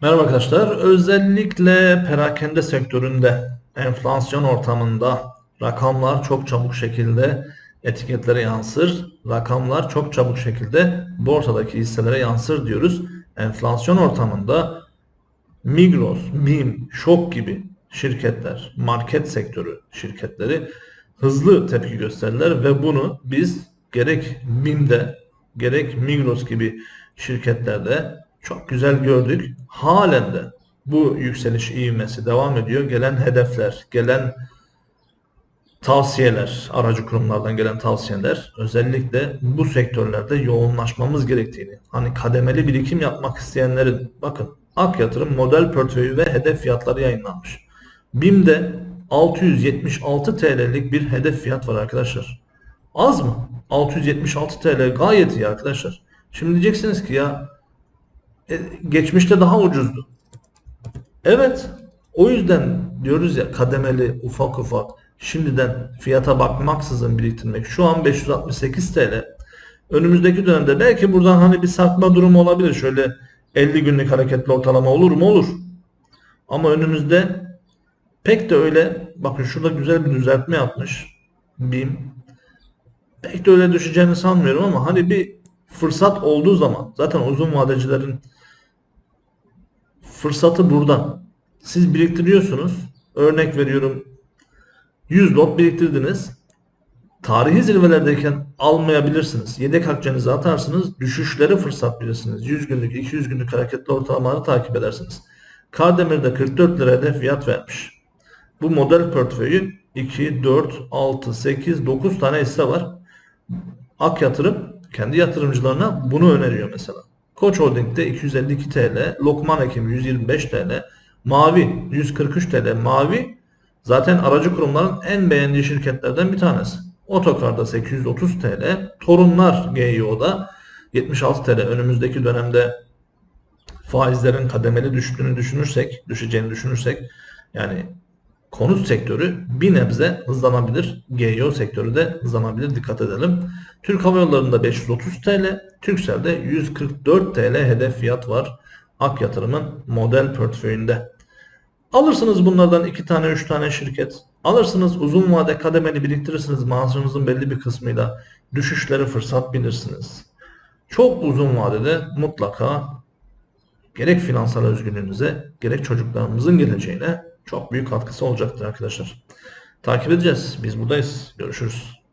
Merhaba arkadaşlar. Özellikle perakende sektöründe enflasyon ortamında rakamlar çok çabuk şekilde etiketlere yansır. Rakamlar çok çabuk şekilde borsadaki hisselere yansır diyoruz. Enflasyon ortamında Migros, BİM, Şok gibi şirketler, market sektörü şirketleri hızlı tepki gösterdiler ve bunu biz gerek BİM'de gerek Migros gibi şirketlerde çok güzel gördük. Halen de bu yükseliş ivmesi devam ediyor. Gelen hedefler, gelen tavsiyeler, aracı kurumlardan gelen tavsiyeler özellikle bu sektörlerde yoğunlaşmamız gerektiğini, hani kademeli birikim yapmak isteyenlerin bakın Ak Yatırım model portföyü ve hedef fiyatları yayınlanmış. BİM'de 676 TL'lik bir hedef fiyat var arkadaşlar. Az mı? 676 TL gayet iyi arkadaşlar. Şimdi diyeceksiniz ki ya e, geçmişte daha ucuzdu. Evet. O yüzden diyoruz ya kademeli ufak ufak şimdiden fiyata bakmaksızın biriktirmek. Şu an 568 TL. Önümüzdeki dönemde belki buradan hani bir sarkma durumu olabilir. Şöyle 50 günlük hareketli ortalama olur mu? Olur. Ama önümüzde pek de öyle bakın şurada güzel bir düzeltme yapmış. BİM. Pek de öyle düşeceğini sanmıyorum ama hani bir fırsat olduğu zaman zaten uzun vadecilerin fırsatı burada. Siz biriktiriyorsunuz. Örnek veriyorum 100 lot biriktirdiniz. Tarihi zirvelerdeyken almayabilirsiniz. Yedek akçenizi atarsınız. Düşüşleri fırsat bilirsiniz. 100 günlük, 200 günlük hareketli ortalamaları takip edersiniz. Kardemir'de 44 lira hedef fiyat vermiş. Bu model portföyü 2, 4, 6, 8, 9 tane hisse var. Ak Yatırım kendi yatırımcılarına bunu öneriyor mesela. Koç Holding'de 252 TL, Lokman Hekim 125 TL, Mavi 143 TL. Mavi zaten aracı kurumların en beğendiği şirketlerden bir tanesi. Otokar'da 830 TL, Torunlar GIO'da 76 TL. Önümüzdeki dönemde faizlerin kademeli düştüğünü düşünürsek, düşeceğini düşünürsek yani konut sektörü bir nebze hızlanabilir. GEO sektörü de hızlanabilir. Dikkat edelim. Türk Hava Yolları'nda 530 TL, Turkcell'de 144 TL hedef fiyat var. Ak Yatırım'ın model portföyünde. Alırsınız bunlardan 2 tane 3 tane şirket. Alırsınız uzun vade kademeli biriktirirsiniz maaşınızın belli bir kısmıyla. Düşüşleri fırsat bilirsiniz. Çok uzun vadede mutlaka gerek finansal özgürlüğünüze gerek çocuklarımızın geleceğine çok büyük katkısı olacaktır arkadaşlar. Takip edeceğiz. Biz buradayız. Görüşürüz.